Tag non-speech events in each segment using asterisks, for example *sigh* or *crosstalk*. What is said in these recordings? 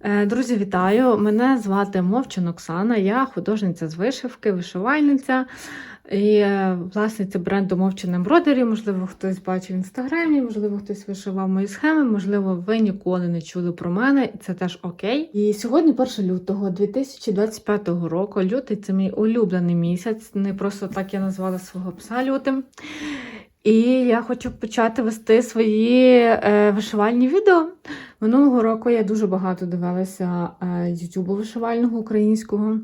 Е, Друзі, вітаю! Мене звати Мовчин Оксана, я художниця з вишивки, вишивальниця і е, власниця бренду Мовчин Embroidery. Можливо, хтось бачив в інстаграмі, можливо, хтось вишивав мої схеми, можливо, ви ніколи не чули про мене, і це теж окей. І сьогодні, 1 лютого 2025 року. Лютий це мій улюблений місяць. Не просто так я назвала свого пса лютим. І я хочу почати вести свої е, вишивальні відео. Минулого року я дуже багато дивилася е, ютубу вишивального українського.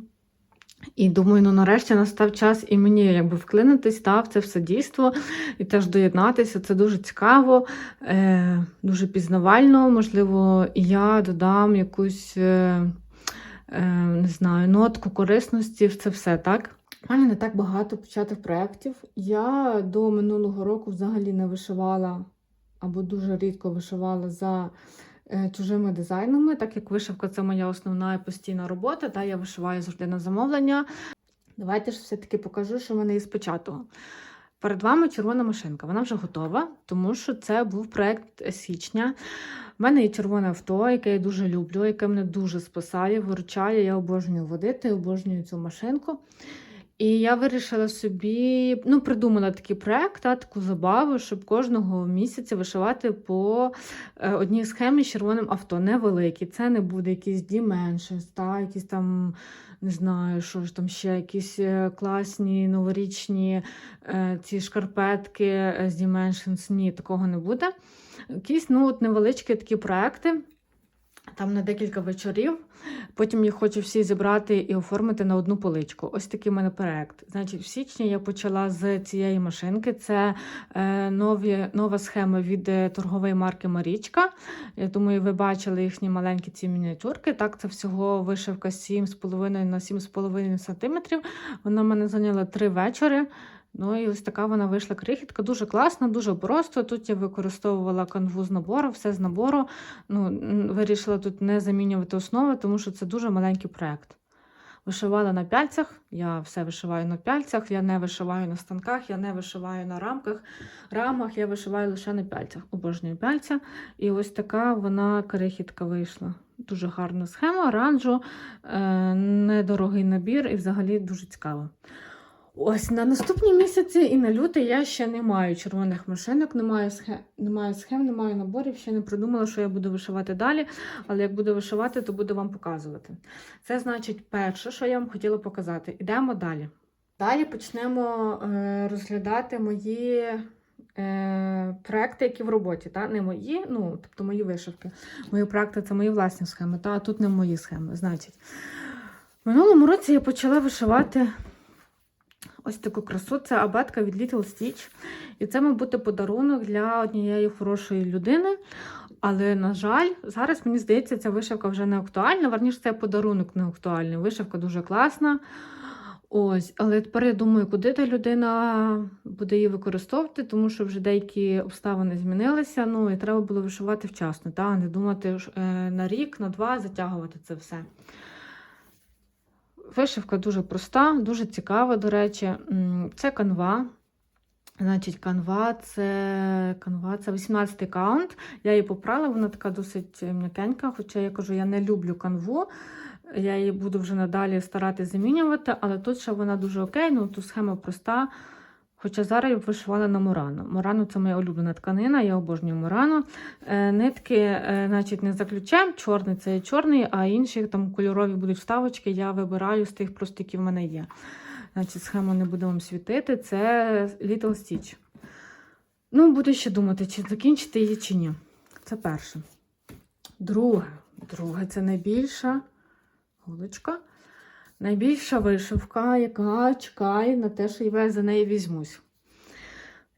І думаю, ну нарешті настав час і мені якби вклинитись та, в це все дійство і теж доєднатися. Це дуже цікаво, е, дуже пізнавально. Можливо, і я додам якусь е, е, не знаю, нотку корисності в це все, так? У мене не так багато початих проєктів. Я до минулого року взагалі не вишивала або дуже рідко вишивала за е, чужими дизайнами, так як вишивка це моя основна і постійна робота, та я вишиваю завжди на замовлення. Давайте ж все-таки покажу, що в мене є спочатку. Перед вами червона машинка. Вона вже готова, тому що це був проект січня. У мене є червоне авто, яке я дуже люблю, яке мене дуже спасає, виручає. Я обожнюю водити, обожнюю цю машинку. І я вирішила собі, ну, придумала такий проект, та, таку забаву, щоб кожного місяця вишивати по е, одній схемі з червоним авто. Невеликий. Це не буде якийсь Dimensions, та, якісь там, не знаю, що ж там ще, якісь е, класні новорічні е, ці шкарпетки з Dimensions. Ні, такого не буде. Якісь ну, от невеличкі такі проекти. Там на декілька вечорів. Потім їх хочу всі зібрати і оформити на одну поличку. Ось такий в мене проект. Значить, в січні я почала з цієї машинки. Це е, нові, нова схема від е, торгової марки Марічка. Я думаю, ви бачили їхні маленькі ці мініатюрки. Так, це всього вишивка 7,5 на 7,5 см. Вона мене зайняла три вечори. Ну і ось така вона вийшла крихітка. Дуже класна, дуже просто. Тут я використовувала канву з набору, все з набору. Ну, Вирішила тут не замінювати основи, тому що це дуже маленький проєкт. Вишивала на пяльцях, я все вишиваю на пяльцях, я не вишиваю на станках, я не вишиваю на рамках, рамах, я вишиваю лише на пяльцях. Обожнюю пяльця. І ось така вона крихітка вийшла. Дуже гарна схема, ранжу, е, недорогий набір і взагалі дуже цікаво. Ось на наступні місяці і на лютий я ще не маю червоних машинок, не маю схем, не маю схем, не маю наборів, ще не придумала, що я буду вишивати далі. Але як буду вишивати, то буду вам показувати. Це значить перше, що я вам хотіла показати. Ідемо далі. Далі почнемо е, розглядати мої е, проекти, які в роботі. Та? Не мої, ну, тобто мої вишивки. Мої проекти це мої власні схеми, та? а тут не мої схеми. Значить, в минулому році я почала вишивати. Ось таку красу. Це абетка від Little Stitch. І це, мабуть, подарунок для однієї хорошої людини. Але, на жаль, зараз мені здається, ця вишивка вже не актуальна. Верніше, це подарунок не актуальний. Вишивка дуже класна. Ось, але тепер я думаю, куди та людина буде її використовувати, тому що вже деякі обставини змінилися. Ну і треба було вишивати вчасно, та? не думати е, на рік, на два затягувати це все. Вишивка дуже проста, дуже цікава, до речі. Це канва. Значить, канва це канва це 18-й каунт. Я її попрала, вона така досить м'якенька, хоча я кажу, я не люблю канву. Я її буду вже надалі старатися замінювати, але тут ще вона дуже окей, ну тут схема проста. Хоча зараз я б вишивала на Мурану. Мурану це моя улюблена тканина, я обожнюю Мурану. Е, нитки, е, значить, не за ключем, чорний це є чорний, а інші там кольорові будуть вставочки. Я вибираю з тих просто, які в мене є. Значить, схему не буду вам світити. Це Little Stitch. Ну, буду ще думати, чи закінчити її, чи ні. Це перше. Друге. Друге це найбільша голочка. Найбільша вишивка, яка чекає на те, що я за неї візьмусь.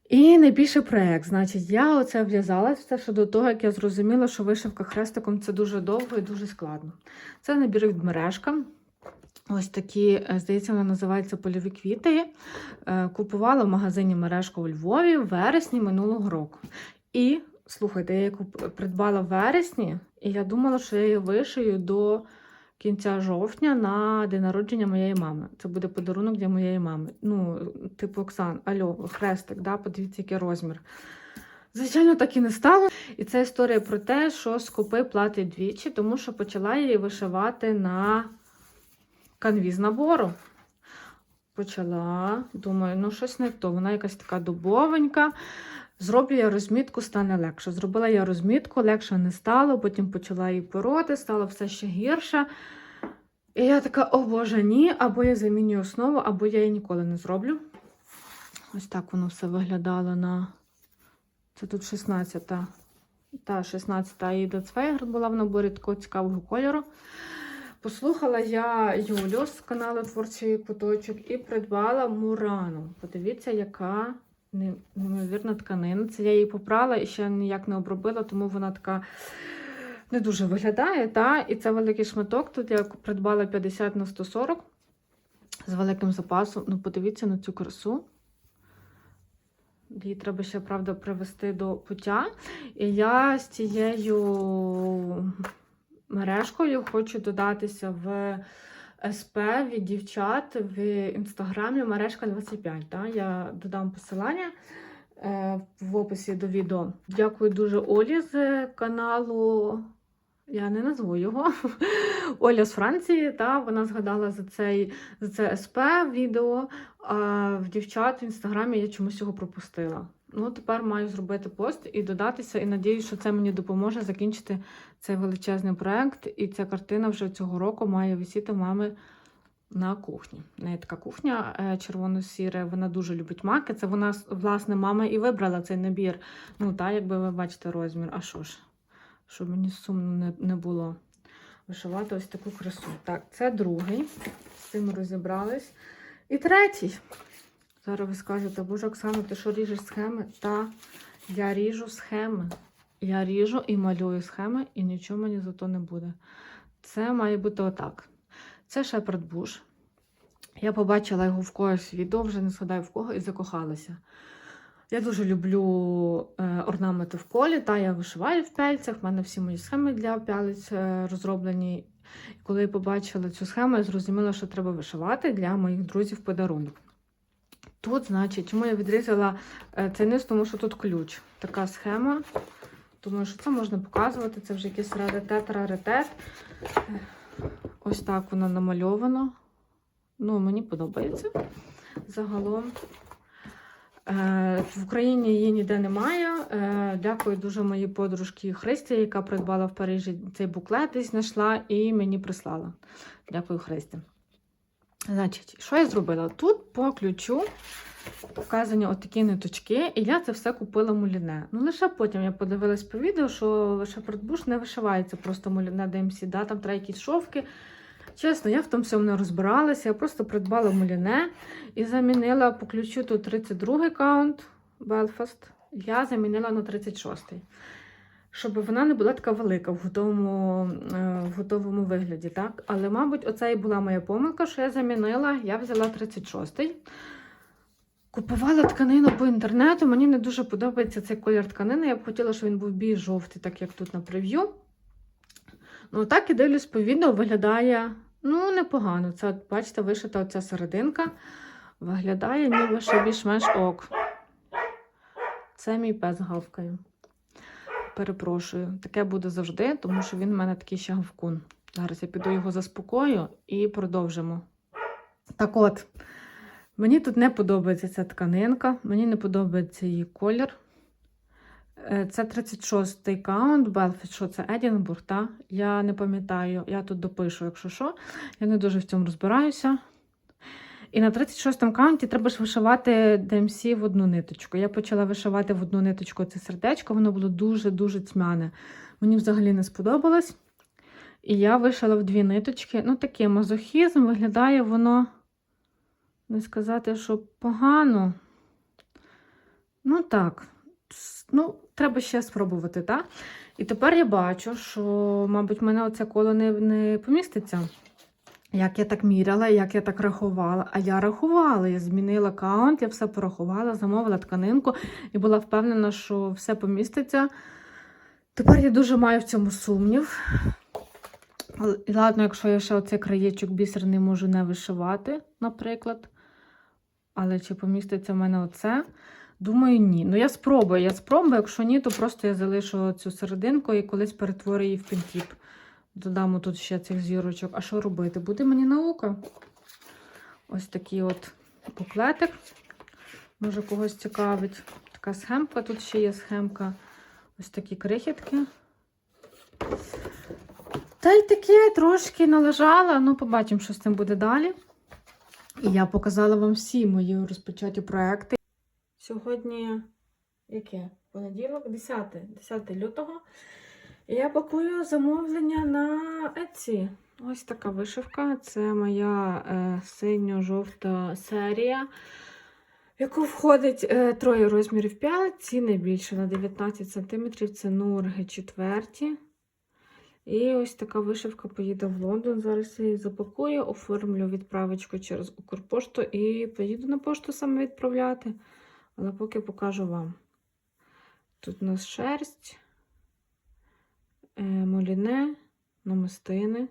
І найбільший проєкт. Значить, я оце в'язалася ще до того, як я зрозуміла, що вишивка хрестиком це дуже довго і дуже складно. Це набір від мережка. Ось такі, е, здається, вона називається польові квіти. Е, Купувала в магазині мережка у Львові в вересні минулого року. І, слухайте, я її придбала в вересні, і я думала, що я її вишию до кінця жовтня на день народження моєї мами. Це буде подарунок для моєї мами. Ну, типу, Оксан, альо, хрестик, да? подивіться, який розмір. Звичайно, так і не стало. І це історія про те, що скупи платить двічі, тому що почала її вишивати на канві з набору. Почала, думаю, ну щось не то. Вона якась така дубовенька. Зроблю я розмітку, стане легше. Зробила я розмітку, легше не стало, потім почала її пороти, стало все ще гірше. І я така, о Боже, ні, або я замінюю основу, або я її ніколи не зроблю. Ось так воно все виглядало на. Це тут 16-та. Та 16-та Іда Цвейгер була в наборі такого цікавого кольору. Послухала я Юлю з каналу Творчий куточок і придбала Мурану. Подивіться, яка неймовірна тканина. Це я її попрала і ще ніяк не обробила, тому вона така не дуже виглядає. Та? І це великий шматок. Тут я придбала 50 на 140 з великим запасом. Ну, подивіться на цю красу. Її треба ще, правда, привести до пуття. І я з цією мережкою хочу додатися в СП від дівчат в інстаграмі мережка 25. Да? Я додам посилання е, в описі до відео. Дякую дуже Олі з каналу. Я не назву його. *laughs* Оля з Франції, та вона згадала за цей за це СП відео. А в дівчат в інстаграмі я чомусь його пропустила. Ну, тепер маю зробити пост і додатися, і надіюсь, що це мені допоможе закінчити цей величезний проект. І ця картина вже цього року має висіти в мами на кухні. В неї така кухня е, червоно-сіра, вона дуже любить маки. Це вона, власне, мама і вибрала цей набір. Ну, так, якби ви бачите розмір. А що ж? Щоб мені сумно не було вишивати ось таку красу. Так, це другий. З цим розібрались. І третій. Зараз ви скажете, боже, Оксана, ти що ріжеш схеми? Та я ріжу схеми. Я ріжу і малюю схеми, і нічого мені за то не буде. Це має бути отак. Це Шепард Буш. Я побачила його в когось відео, вже не згадаю в кого, і закохалася. Я дуже люблю е, орнаменти в колі, та я вишиваю в пяльцях. В мене всі мої схеми для пялиць е, розроблені. І коли я побачила цю схему, я зрозуміла, що треба вишивати для моїх друзів подарунок. Тут, значить, чому я відрізала е, цей низ, тому що тут ключ. Така схема. Думаю, що це можна показувати. Це вже якийсь раритет, раритет. Е, Ось так воно намальовано. Ну, мені подобається загалом. Е, В Україні її ніде немає. Дякую дуже моїй подружці Христі, яка придбала в Парижі цей буклет, десь знайшла і мені прислала. Дякую, Христі. Значить, що я зробила? Тут по ключу вказані отакі ниточки, і я це все купила муліне. Ну, лише потім я подивилась по відео, що Шепардбуш не вишивається просто муліне DMC, да? там треба якісь шовки. Чесно, я в тому всьому не розбиралася. Я просто придбала муліне і замінила по ключу тут 32 каунт Belfast. Я замінила на 36-й. Щоб вона не була така велика в готовому, е, в готовому вигляді. так? Але, мабуть, оце і була моя помилка, що я замінила, я взяла 36-й. Купувала тканину по інтернету. Мені не дуже подобається цей колір тканини. Я б хотіла, щоб він був більш жовтий, так як тут на прев'ю. Ну, так і дивлюсь по відео, виглядає ну, непогано. Це, бачите, вишита оця серединка. Виглядає, ніби ще більш-менш ок. Це мій пес гавкає. Перепрошую, таке буде завжди, тому що він в мене такий ще гавкун. Зараз я піду його заспокою і продовжимо. Так от, мені тут не подобається ця тканинка, мені не подобається її колір. Е, Це 36-й каунт, Белфіт, що це Едінбург, та? Я не пам'ятаю, я тут допишу, якщо що. Я не дуже в цьому розбираюся. І на 36-му каунті треба ж вишивати DMC в одну ниточку. Я почала вишивати в одну ниточку це сердечко, воно було дуже-дуже тьмяне. Мені взагалі не сподобалось. І я вишила в дві ниточки. Ну, такий мазохізм, виглядає воно, не сказати, що погано. Ну, так. Ну, треба ще спробувати, так? І тепер я бачу, що, мабуть, в мене оце коло не, не поміститься. Як я так міряла, як я так рахувала. А я рахувала, я змінила аккаунт, я все порахувала, замовила тканинку і була впевнена, що все поміститься. Тепер я дуже маю в цьому сумнів. І ладно, якщо я ще оцей краєчок бісерний можу не вишивати, наприклад. Але чи поміститься в мене оце? Думаю, ні. Ну я спробую, я спробую, якщо ні, то просто я залишу цю серединку і колись перетворю її в пінтіп. Додам тут ще цих зірочок. А що робити? Буде мені наука. Ось такий от буклетик. Може когось цікавить. Така схемка, тут ще є схемка. Ось такі крихітки. Та й таке трошки належала. Ну, побачимо, що з цим буде далі. І я показала вам всі мої розпочаті проекти. Сьогодні яке? Понеділок, 10, 10 лютого. Я пакую замовлення на Etsy. Ось така вишивка. Це моя е, синьо-жовта серія, в яку входить е, троє розмірів 5, ці найбільше на 19 см. Це нурги четверті. І ось така вишивка поїде в Лондон. Зараз я її запакую, оформлю відправочку через Укрпошту і поїду на пошту саме відправляти. Але поки покажу вам. Тут у нас шерсть, моліне, намистини.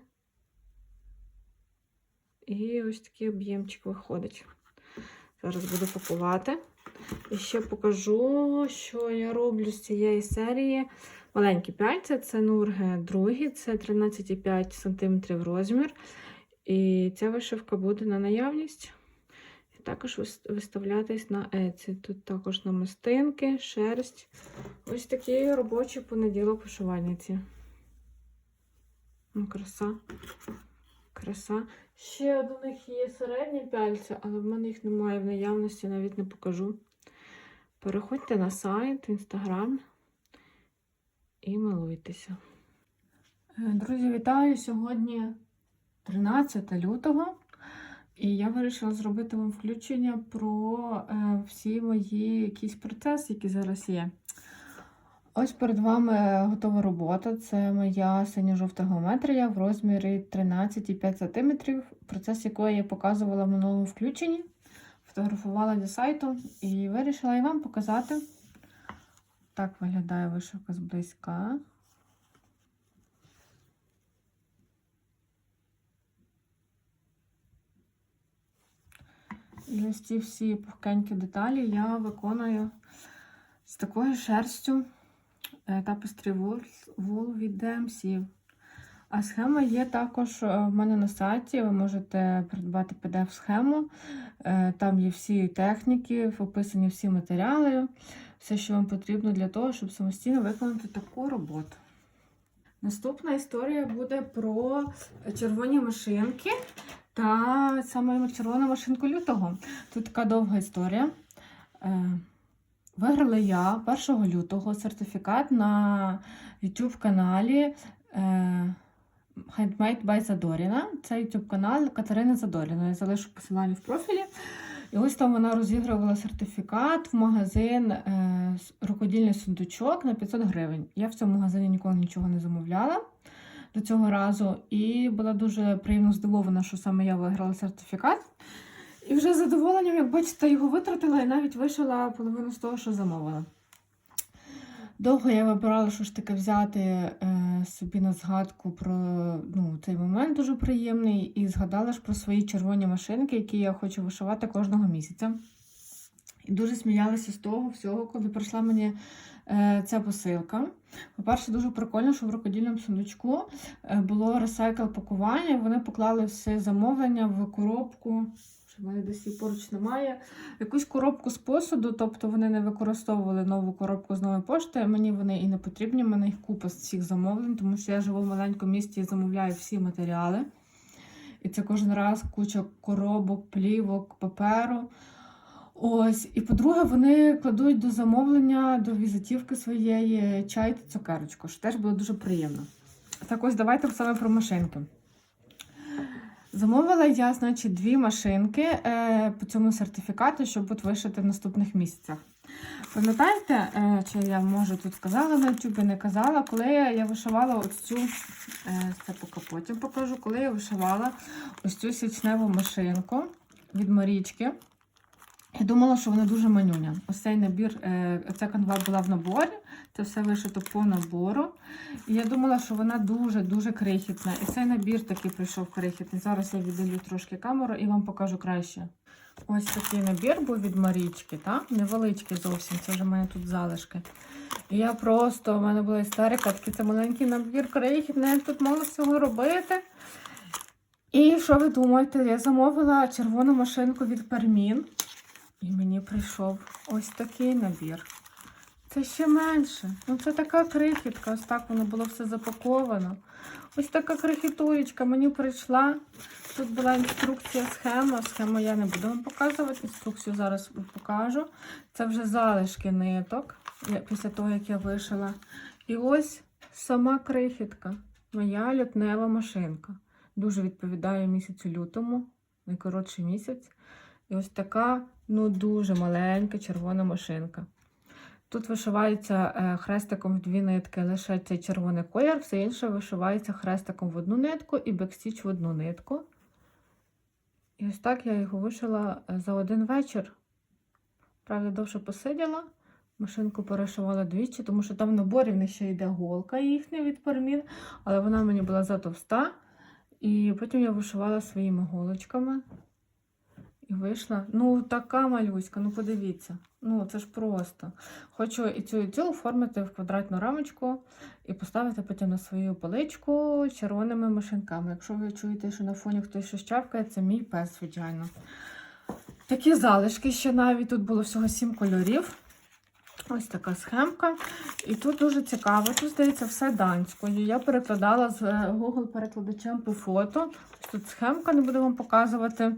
І ось такий об'ємчик виходить. Зараз буду пакувати. І ще покажу, що я роблю з цієї серії. Маленькі пяльця це нурги другі, це 13,5 см розмір. І ця вишивка буде на наявність. Також виставлятись на Etsy. Тут також намистинки, шерсть. Ось такий робочий понеділок вишивальниці. Ну, краса. Краса. Ще у них є середні пяльця, але в мене їх немає в наявності, навіть не покажу. Переходьте на сайт, інстаграм і милуйтеся. Е, Друзі, вітаю! Сьогодні 13 лютого. І я вирішила зробити вам включення про е, всі мої якісь процеси, які зараз є. Ось перед вами готова робота. Це моя синьо-жовта геометрія в розмірі 13,5 см, процес якої я показувала в минулому включенні, фотографувала для сайту і вирішила і вам показати. Так виглядає вишивка зблизька. І ось ці всі пухкенькі деталі я виконую з такою шерстю Tapestry Wool від DMC. А схема є також е, в мене на сайті. Ви можете придбати PDF-схему. Е, Там є всі техніки, описані всі матеріали, все, що вам потрібно для того, щоб самостійно виконати таку роботу. Наступна історія буде про червоні машинки та саме червону машинку лютого. Тут така довга історія. Е, Виграла я 1 лютого сертифікат на YouTube каналі е, Handmade by Задоріна. Це YouTube канал Катерини Задоріної. Я залишу посилання в профілі. І ось там вона розігрувала сертифікат в магазин е, рукодільний сундучок на 500 гривень. Я в цьому магазині ніколи нічого не замовляла до цього разу, і була дуже приємно здивована, що саме я виграла сертифікат. І вже з задоволенням, як бачите, його витратила і навіть вишила половину з того, що замовила. Довго я вибирала, що ж таке взяти е, собі на згадку про ну, цей момент дуже приємний, і згадала ж про свої червоні машинки, які я хочу вишивати кожного місяця. І дуже сміялася з того всього, коли прийшла мені е, ця посилка. По-перше, дуже прикольно, що в рукодільному сундучку е, було ресайкл пакування. Вони поклали все замовлення в коробку. в мене десь її поруч немає. Якусь коробку з посуду, тобто вони не використовували нову коробку з нової пошти. Мені вони і не потрібні. У мене їх купа з всіх замовлень, тому що я живу в маленькому місті і замовляю всі матеріали. І це кожен раз куча коробок, плівок, паперу. Ось, і по-друге, вони кладуть до замовлення, до візитівки своєї чай та цукерочку, що теж було дуже приємно. Так ось давайте саме про машинки. Замовила я, значить, дві машинки е, по цьому сертифікату, щоб будуть вишити в наступних місяцях. Пам'ятаєте, е, чи я може тут казала на YouTube, не казала, коли я, я вишивала ось цю, е, це поки потім покажу, коли я вишивала ось цю січневу машинку від Марічки. Я думала, що вона дуже манюня. Ось цей набір, е, ця канва була в наборі, це все вишито по набору. І я думала, що вона дуже-дуже крихітна. І цей набір такий прийшов крихітний. Зараз я віддалю трошки камеру і вам покажу краще. Ось такий набір був від Марічки, так? Невеличкий зовсім, це вже мене тут залишки. І я просто, в мене була істерика, такий це маленький набір крихітний, тут мало всього робити. І що ви думаєте? Я замовила червону машинку від Пермін. І мені прийшов ось такий набір. Це ще менше. Ну це така крихітка. Ось так воно було все запаковано. Ось така крихітулечка мені прийшла. Тут була інструкція, схема. Схему я не буду вам показувати. Інструкцію зараз покажу. Це вже залишки ниток після того, як я вишила. І ось сама крихітка. Моя лютнева машинка. Дуже відповідає місяцю лютому, найкоротший місяць. І ось така, ну дуже маленька червона машинка. Тут вишивається е, хрестиком в дві нитки лише цей червоний колір, все інше вишивається хрестиком в одну нитку і бекстіч в одну нитку. І ось так я його вишила е, за один вечір. Правда, довше посиділа. Машинку перешивала двічі, тому що там в наборі в них ще йде голка їхня від пермін, але вона мені була затовста. І потім я вишивала своїми голочками. І вийшла. Ну, така малюська, ну подивіться. Ну, це ж просто. Хочу і цю, і цю оформити в квадратну рамочку і поставити потім на свою поличку червоними машинками. Якщо ви чуєте, що на фоні хтось щось чавкає, це мій пес, звичайно. Такі залишки ще навіть тут було всього сім кольорів. Ось така схемка. І тут дуже цікаво. Тут здається все данською. Я перекладала з е, Google перекладачем по фото. Тут схемка, не буду вам показувати.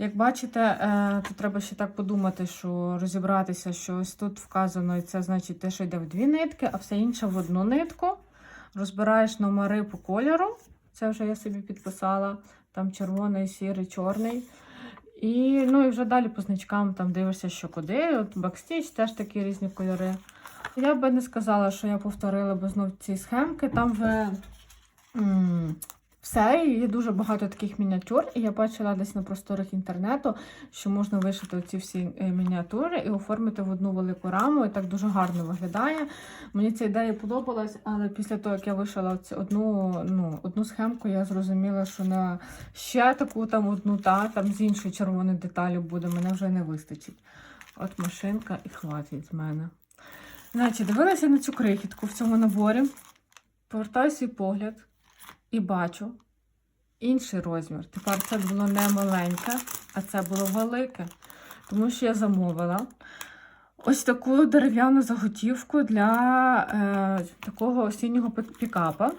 Як бачите, е, тут треба ще так подумати, що розібратися, що ось тут вказано, і це значить те, що йде в дві нитки, а все інше в одну нитку. Розбираєш номери по кольору. Це вже я собі підписала. Там червоний, сірий, чорний. І, ну, і вже далі по значкам там дивишся, що куди. От бакстіч теж такі різні кольори. Я би не сказала, що я повторила би знов ці схемки. Там вже все, і є дуже багато таких мініатюр. І я бачила десь на просторах інтернету, що можна вишити ці всі е, мініатюри і оформити в одну велику раму. І так дуже гарно виглядає. Мені ця ідея подобалась, але після того, як я вишила одну, ну, одну схемку, я зрозуміла, що на ще таку там одну, та, там з іншої червоної деталі буде, мене вже не вистачить. От машинка і хватить з мене. Значить, дивилася на цю крихітку в цьому наборі, повертаю свій погляд і бачу інший розмір. Тепер це було не маленьке, а це було велике. Тому що я замовила ось таку дерев'яну заготівку для е, такого осіннього пікапа.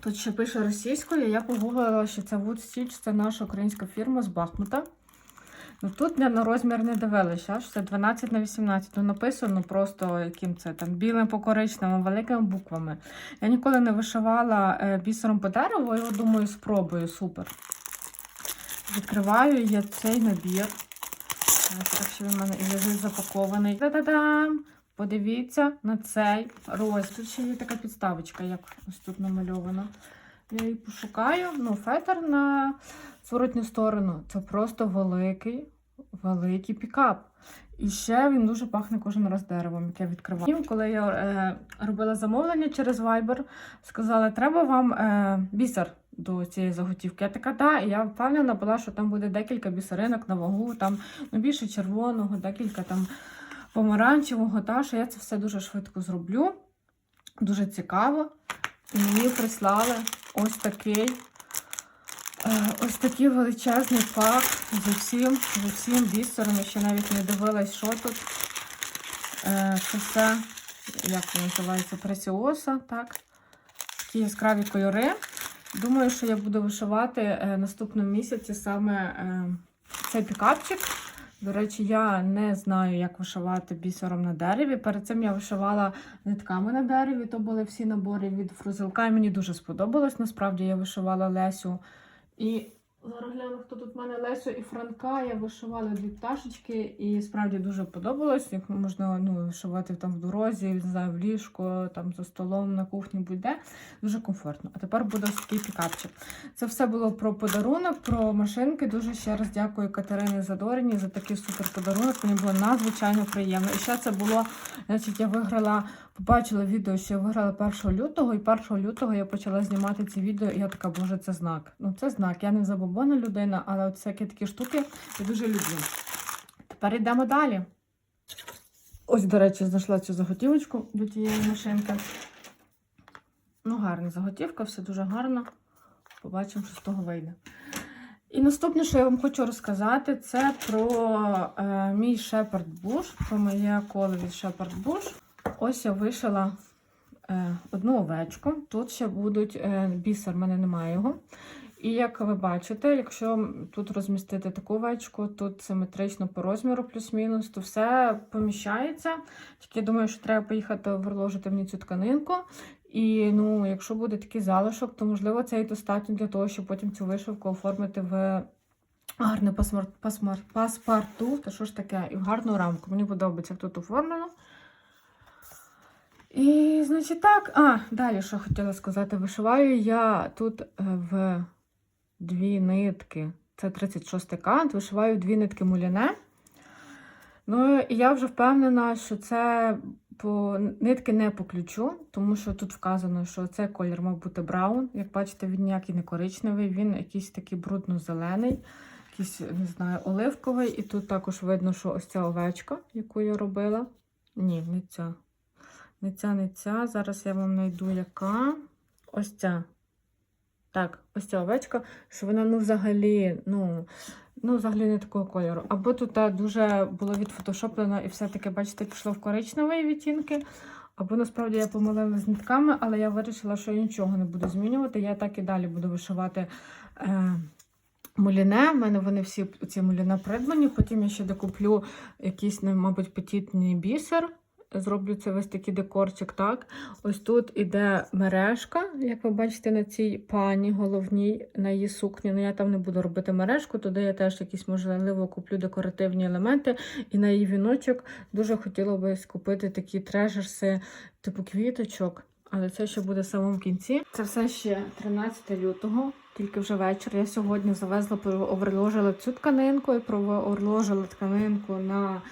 Тут ще пише російською, я погуглила, що це Wood Stitch, це наша українська фірма з Бахмута. Ну тут я на розмір не дивилася, що це 12 на 18. Ну написано просто яким це там білим по коричневим, великими буквами. Я ніколи не вишивала е, бісером по дереву, от думаю, спробую, супер. Відкриваю я цей набір. Так що він в мене і лежить запакований. Та-да-дам! Подивіться на цей розмір. Тут ще є така підставочка, як ось тут намальовано. Я її пошукаю. Ну, фетр на зворотню сторону. Це просто великий, великий пікап. І ще він дуже пахне кожен раз деревом, яке відкриваю. Коли я е, робила замовлення через Viber, сказали, треба вам е, бісер до цієї заготівки. Я така, да, і я впевнена була, що там буде декілька бісеринок на вагу, там ну, більше червоного, декілька там помаранчевого, та, що я це все дуже швидко зроблю. Дуже цікаво. І мені прислали ось такий. Е, Ось такий величезний пак з усім, з усім бісером. Я ще навіть не дивилась, що тут. Е, Це як це називається, пресіоса, так. Такі яскраві кольори. Думаю, що я буду вишивати е, наступному місяці саме цей пікапчик. До речі, я не знаю, як вишивати бісером на дереві. Перед цим я вишивала нитками на дереві, то були всі набори від фрузилка, і мені дуже сподобалось. Насправді я вишивала Лесю і. Зараз гляну, хто тут в мене Лесю і Франка. Я вишивала дві пташечки, і справді дуже подобалось. Як можна ну, вишивати там в дорозі, не знаю, в ліжко, там за столом, на кухні будь-де. Дуже комфортно. А тепер буде такий пікапчик. Це все було про подарунок, про машинки. Дуже ще раз дякую Катерині Задоріні за такий супер подарунок. Мені було надзвичайно приємно. І ще це було, значить, я виграла побачила відео, що я виграла 1 лютого, і 1 лютого я почала знімати ці відео, і я така, боже, це знак. Ну, це знак. Я не забобона людина, але от всякі такі штуки я дуже люблю. Тепер йдемо далі. Ось, до речі, знайшла цю заготівочку до тієї машинки. Ну, гарна заготівка, все дуже гарно. Побачимо, що з того вийде. І наступне, що я вам хочу розказати, це про е, мій Shepherd Bush, про моє коло від Shepherd Bush. Ось я вишила е, одну овечку. Тут ще будуть е, бісер, в мене немає його. І як ви бачите, якщо тут розмістити таку овечку, тут симетрично по розміру плюс-мінус, то все поміщається. Тільки я думаю, що треба поїхати overложити мені цю тканинку. І ну, якщо буде такий залишок, то можливо це і достатньо для того, щоб потім цю вишивку оформити в. Пасмар... паспорту. Та що ж таке? І в гарну рамку. Мені подобається, як тут оформлено. І, значить, так. А, далі, що хотіла сказати, вишиваю я тут е, в дві нитки. Це 36 кант, вишиваю дві нитки муляне. Ну, і я вже впевнена, що це по нитки не по ключу, тому що тут вказано, що цей колір мав бути браун. Як бачите, він ніякий не коричневий, він якийсь такий брудно-зелений, якийсь, не знаю, оливковий. І тут також видно, що ось ця овечка, яку я робила. Ні, не ця. Не ця, не ця. Зараз я вам знайду яка. Ось ця. Так, ось ця овечка, що вона ну взагалі, ну, ну, взагалі не такого кольору. Або тут та, дуже було відфотошоплено і все-таки, бачите, пішло в коричневі відтінки. Або насправді я помилила з нитками, але я вирішила, що я нічого не буду змінювати. Я так і далі буду вишивати е, муліне. У мене вони всі ці муліне придбані. Потім я ще докуплю якийсь, ну, мабуть, петітний бісер. Зроблю це ось такий декорчик, так. Ось тут іде мережка, як ви бачите, на цій пані головній, на її сукні. Ну, я там не буду робити мережку, туди я теж якісь, можливо, куплю декоративні елементи. І на її віночок дуже хотіла би купити такі трежерси, типу квіточок. Але це ще буде в самому кінці. Це все ще 13 лютого, тільки вже вечір. Я сьогодні завезла, оверложила цю тканинку і проверложила тканинку на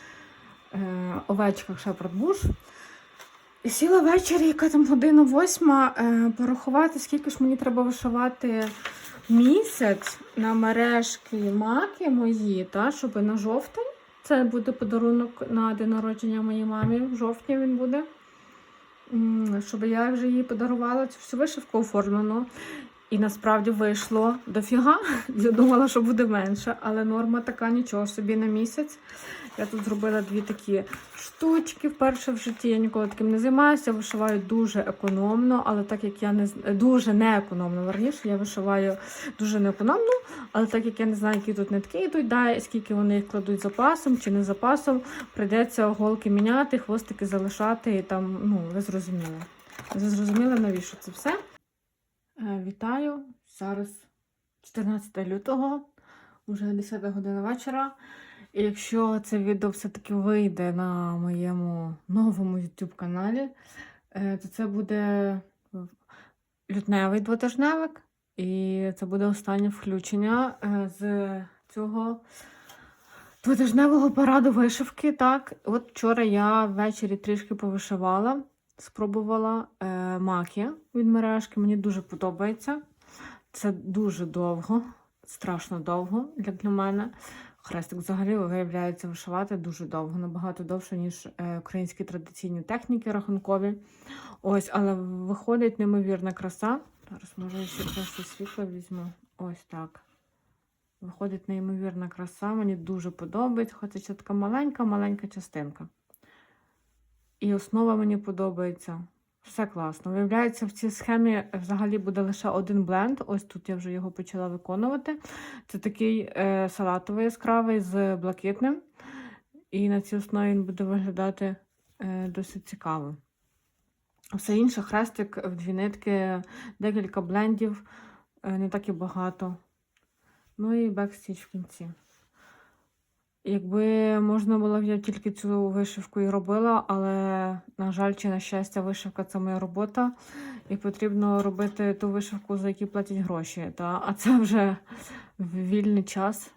овечках Shepherd Bush. І сіла ввечері, яка там година восьма, е, порахувати, скільки ж мені треба вишивати місяць на мережки маки мої, та, щоб на жовтень. Це буде подарунок на день народження моїй мамі. В жовтні він буде. Щоб я вже їй подарувала цю всю вишивку оформлену. І насправді вийшло дофіга. *laughs* Я думала, що буде менше, але норма така нічого собі на місяць. Я тут зробила дві такі штучки вперше в житті. Я ніколи таким не займаюся. Вишиваю дуже економно, але так як я не дуже не економно, верніше, я вишиваю дуже не економно, але так як я не знаю, які тут нитки йдуть, да, скільки вони їх кладуть запасом чи не запасом, прийдеться голки міняти, хвостики залишати і там, ну, ви зрозуміли. Ви зрозуміли, навіщо це все? Е, Вітаю! Зараз 14 лютого, вже 10 година вечора. Якщо це відео все-таки вийде на моєму новому YouTube каналі, е, то це буде лютневий двотижневик. І це буде останнє включення е, з цього двотижневого параду вишивки. Так, от вчора я ввечері трішки повишивала, спробувала е, маки від мережки. Мені дуже подобається. Це дуже довго, страшно довго як для мене. Хрестик взагалі виявляється вишивати дуже довго, набагато довше, ніж е, українські традиційні техніки рахункові. Ось, але виходить неймовірна краса. Зараз може ще краще світло візьму. Ось так. Виходить неймовірна краса, мені дуже подобається, хоча це така маленька-маленька частинка. І основа мені подобається. Все класно. Виявляється, в цій схемі взагалі буде лише один бленд. Ось тут я вже його почала виконувати. Це такий е, салатовий яскравий з блакитним. І на цій основі він буде виглядати е, досить цікаво. Все інше хрестик в дві нитки, декілька блендів, е, не так і багато. Ну і бекстіч в кінці. Якби можна було, б, я тільки цю вишивку і робила, але, на жаль, чи на щастя, вишивка це моя робота. І потрібно робити ту вишивку, за яку платять гроші. Та? А це вже вільний час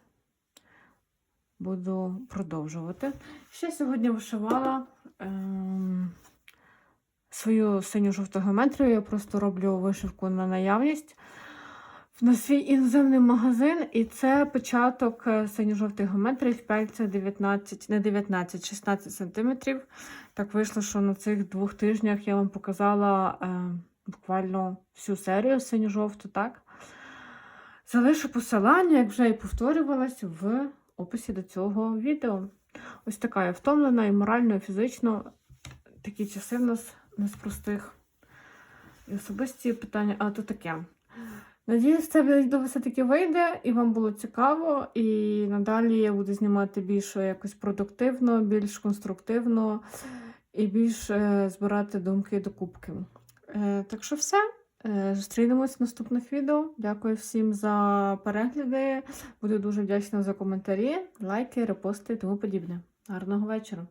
буду продовжувати. Ще сьогодні вишивала ем, свою синю жовту геометрію. Я просто роблю вишивку на наявність на свій іноземний магазин, і це початок е, синьо-жовтої геометрії в пальця 19, не 19, 16 сантиметрів. Так вийшло, що на цих двох тижнях я вам показала е, буквально всю серію синьо-жовту, так? Залишу посилання, як вже і повторювалась, в описі до цього відео. Ось така я втомлена і морально, і фізично. Такі часи в нас не з простих. І особисті питання, а то таке. Надіюсь, це відео все-таки вийде і вам було цікаво. І надалі я буду знімати більш якось продуктивно, більш конструктивно і більш е, збирати думки до кубки. Е, так що все. Е, Зустрінемось в наступних відео. Дякую всім за перегляди. Буду дуже вдячна за коментарі, лайки, репости і тому подібне. Гарного вечора!